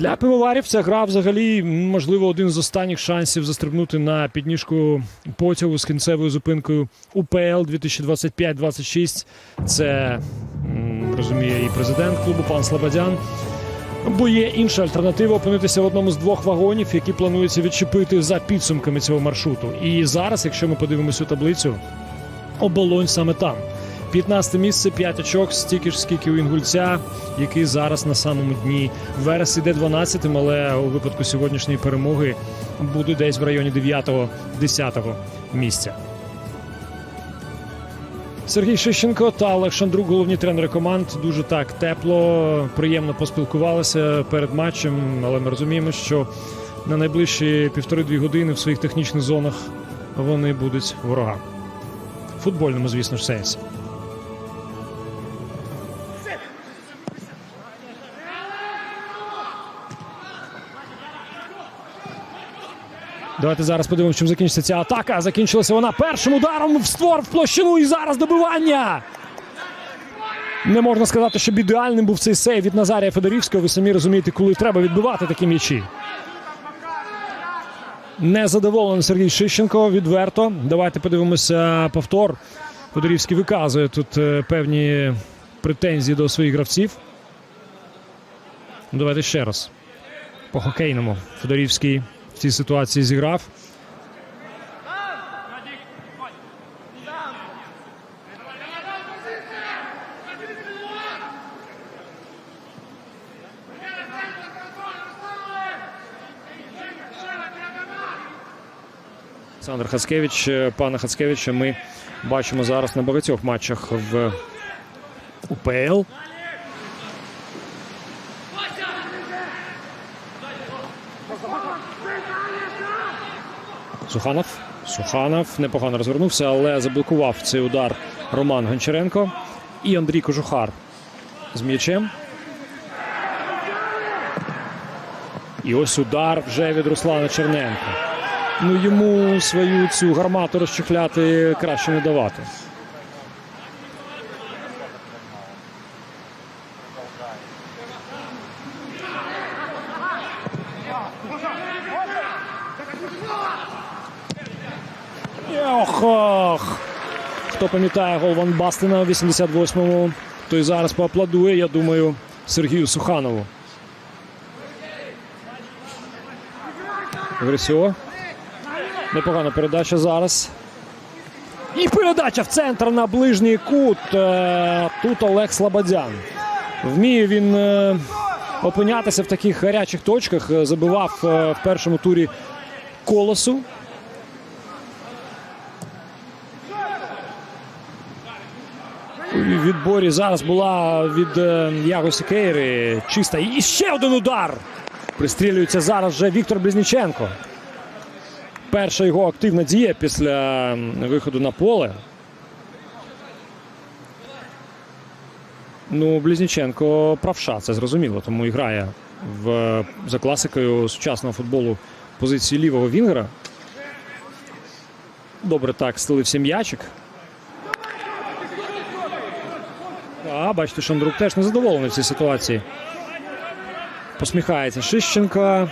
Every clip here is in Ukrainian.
Для пивоварів ця гра взагалі, можливо, один з останніх шансів застрибнути на підніжку потягу з кінцевою зупинкою УПЛ 2025-26. Це розуміє і президент клубу пан Слободян. Бо є інша альтернатива опинитися в одному з двох вагонів, які планується відчепити за підсумками цього маршруту. І зараз, якщо ми подивимося таблицю, оболонь саме там. 15 місце, 5 очок, стільки ж скільки у Інгульця, який зараз на самому дні. Верес іде 12-тим, але у випадку сьогоднішньої перемоги буде десь в районі 9-10 місця. Сергій Шищенко та Олег Шандрук, головні тренери команд, дуже так тепло, приємно поспілкувалися перед матчем, але ми розуміємо, що на найближчі півтори-дві години в своїх технічних зонах вони будуть ворогами. В футбольному, звісно ж, сенсі. Давайте зараз подивимося, чим закінчиться ця атака. Закінчилася вона першим ударом в створ в площину і зараз добивання. Не можна сказати, щоб ідеальним був цей сейв від Назарія Федорівського. Ви самі розумієте, коли треба відбивати такі м'ячі. Незадоволений Сергій Шищенко відверто. Давайте подивимося повтор. Федорівський виказує тут е, певні претензії до своїх гравців. Ну, Давайте ще раз. По хокейному Федорівський цій ситуації зіграв. Олександр Хацкевич, Е, пана Хацкевича ми бачимо зараз на багатьох матчах в УПЛ. Суханов. Суханов непогано розвернувся, але заблокував цей удар Роман Гончаренко і Андрій Кожухар з м'ячем. І ось удар вже від Руслана Черненка. Ну йому свою цю гармату розчехляти краще не давати. Хто пам'ятає гол Ван Бастена у 88-му, той зараз поаплодує, я думаю, Сергію Суханову. Грисьо. Непогана передача зараз. І передача в центр на ближній кут. Е, Тут Олег Слободян. Вміє він е, опинятися в таких гарячих точках. Е, Забивав в першому турі колосу. У відборі зараз була від е, Яго Сікейри чиста. І ще один удар. Пристрілюється зараз вже Віктор Близніченко. Перша його активна дія після виходу на поле. Ну, Близніченко правша, це зрозуміло, тому і грає в, за класикою сучасного футболу позиції лівого вінгера. Добре так стелився м'ячик. А, бачите, Шандрук теж не задоволений в цій ситуації. Посміхається Шищенко.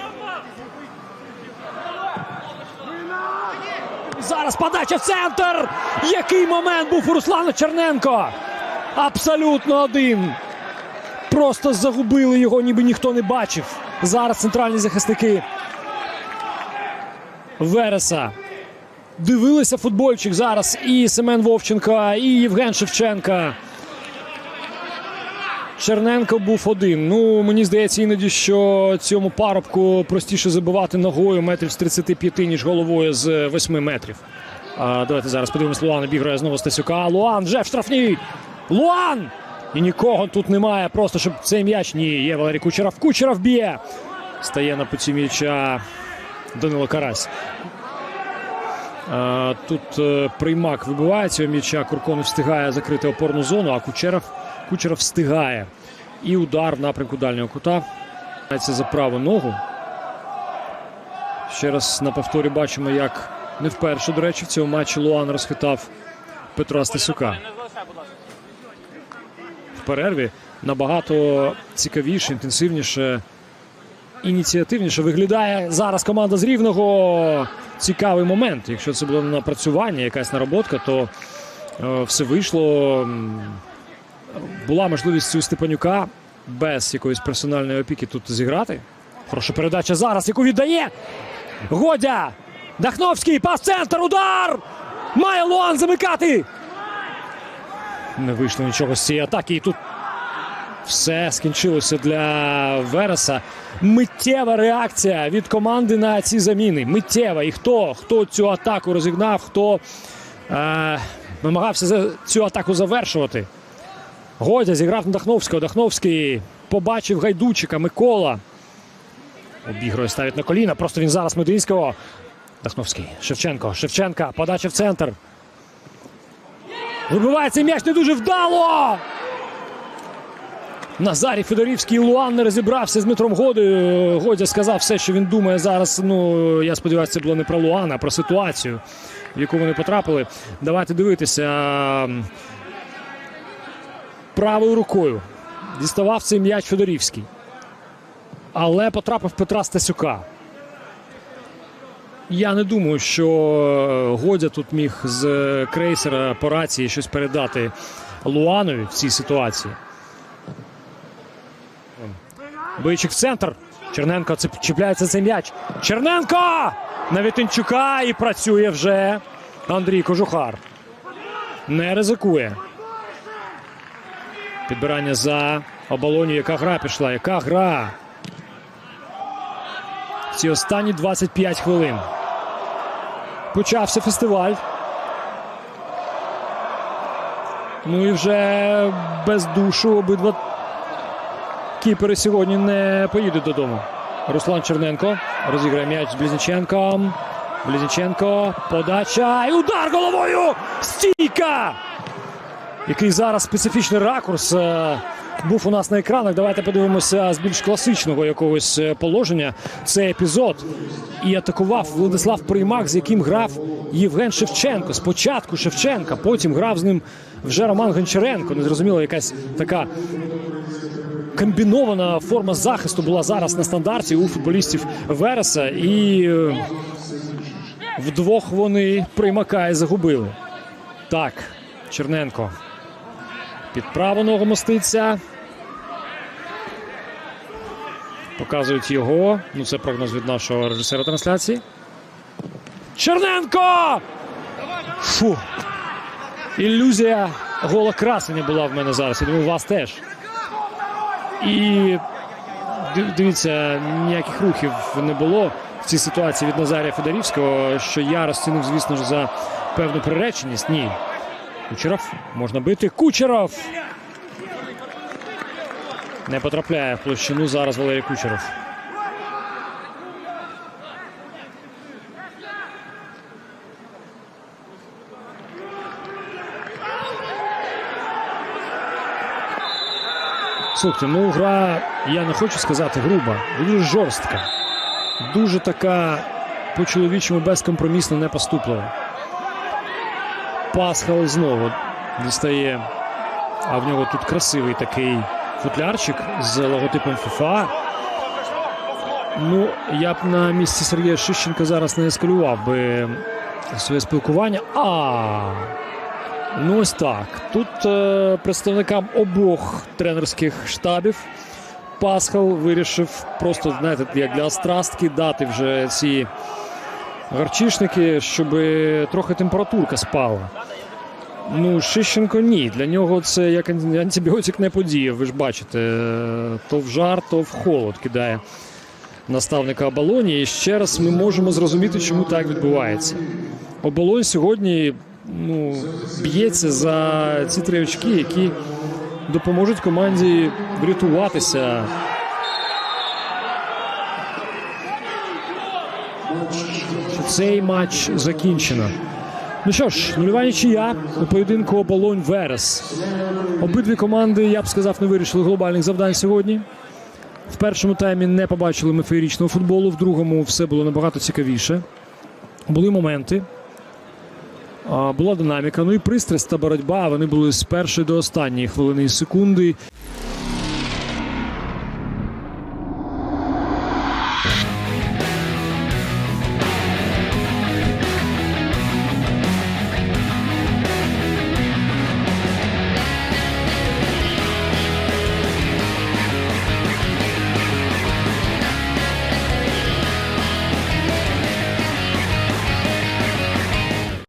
Зараз подача в центр. Який момент був у Руслана Черненко? Абсолютно один. Просто загубили його, ніби ніхто не бачив. Зараз центральні захисники Вереса. Дивилися футбольчик зараз і Семен Вовченко, і Євген Шевченка. Черненко був один. Ну, мені здається, іноді, що цьому парубку простіше забивати ногою метрів з 35, ніж головою з 8 метрів. А, давайте зараз подивимось. Луан обіграє знову Стасюка. Луан вже в штрафній. Луан! І нікого тут немає. Просто щоб цей м'яч. Ні, є Валерій Кучеров. Кучеров б'є. Стає на путі м'яча Данило Карась. Тут е, приймак вибиває цього м'яча. Курко встигає закрити опорну зону, а Кучеров, Кучеров встигає. І удар в напрямку дальнього кута. Це за праву ногу. Ще раз на повторі бачимо, як не вперше, до речі, в цьому матчі Луан розхитав Петра Стасюка. В перерві набагато цікавіше, інтенсивніше ініціативніше виглядає зараз команда з рівного. Цікавий момент. Якщо це було напрацювання, якась нароботка, то е, все вийшло. Була можливість у Степанюка без якоїсь персональної опіки тут зіграти. Хороша передача зараз, яку віддає. Годя! Дахновський, пас центр, удар! Має Луан замикати! Не вийшло нічого з цієї атаки. І тут все скінчилося для Вереса. Миттєва реакція від команди на ці заміни. Миттєва. І хто? Хто цю атаку розігнав, хто е, намагався цю атаку завершувати. Годя зіграв на Дахновського. Дахновський побачив гайдучика Микола. Обігрує, ставить на коліна. Просто він зараз Мединського. Дахновський. Шевченко. Шевченка. Подача в центр. Вибивається м'яч не дуже вдало. Назарій Федорівський Луан не розібрався з Дмитром. Годя сказав все, що він думає зараз. Ну, я сподіваюся, це було не про Луана, а про ситуацію, в яку вони потрапили. Давайте дивитися. Правою рукою діставав цей м'яч Федорівський. Але потрапив Петра Стасюка. Я не думаю, що Годя тут міг з крейсера по рації щось передати Луанові в цій ситуації. Бойчик в центр. Черненко чіпляється цей м'яч. Черненко! На Вітинчука і працює вже Андрій Кожухар. Не ризикує. Підбирання за оболоню. Яка гра пішла? Яка гра? Ці останні 25 хвилин. Почався фестиваль. Ну і вже без душу обидва кіпери сьогодні не поїдуть додому. Руслан Черненко розіграє м'яч з Близніченком. Близніченко. Подача. І удар головою! Стійка! Який зараз специфічний ракурс е, був у нас на екранах. Давайте подивимося з більш класичного якогось е, положення. Це епізод. І атакував Владислав Приймак, з яким грав Євген Шевченко. Спочатку Шевченка, потім грав з ним вже Роман Гончаренко. Незрозуміло, якась така комбінована форма захисту була зараз на стандарті у футболістів Вереса. І е, вдвох вони Приймака і загубили. Так, Черненко. Під праву ногу моститься. Показують його. Ну, це прогноз від нашого режисера трансляції. Черненко! Фу. Ілюзія гола красення була в мене зараз. Я думаю, у вас теж. І дивіться, ніяких рухів не було в цій ситуації від Назарія Федорівського, що я розцінив, звісно ж, за певну приреченість. Ні. Кучеров можна бити. Кучеров! Не потрапляє в площину зараз Валерій Кучеров. Слухайте, ну гра, я не хочу сказати груба, дуже жорстка. Дуже така по-чоловічому безкомпромісна, непоступлива. Пасхал знову дістає. А в нього тут красивий такий футлярчик з логотипом FIFA. Ну, я б на місці Сергія Шищенка зараз не ескалював би своє спілкування. А ну ось так. Тут е, представникам обох тренерських штабів Пасхал вирішив просто, знаєте, як для острастки дати вже ці гарчишники, щоб трохи температурка спала. Ну, Шищенко ні. Для нього це як ан- антибіотик не подіяв. Ви ж бачите, то в жар, то в холод кидає наставника оболоні. І ще раз ми можемо зрозуміти, чому так відбувається. Оболонь сьогодні ну, б'ється за ці три очки, які допоможуть команді врятуватися. Цей матч закінчено. Ну що ж, нульова нічия у поєдинку оболонь Верес. Обидві команди, я б сказав, не вирішили глобальних завдань сьогодні. В першому таймі не побачили ми феєрічного футболу, в другому все було набагато цікавіше. Були моменти. Була динаміка. Ну і пристрасть та боротьба. Вони були з першої до останньої хвилини і секунди.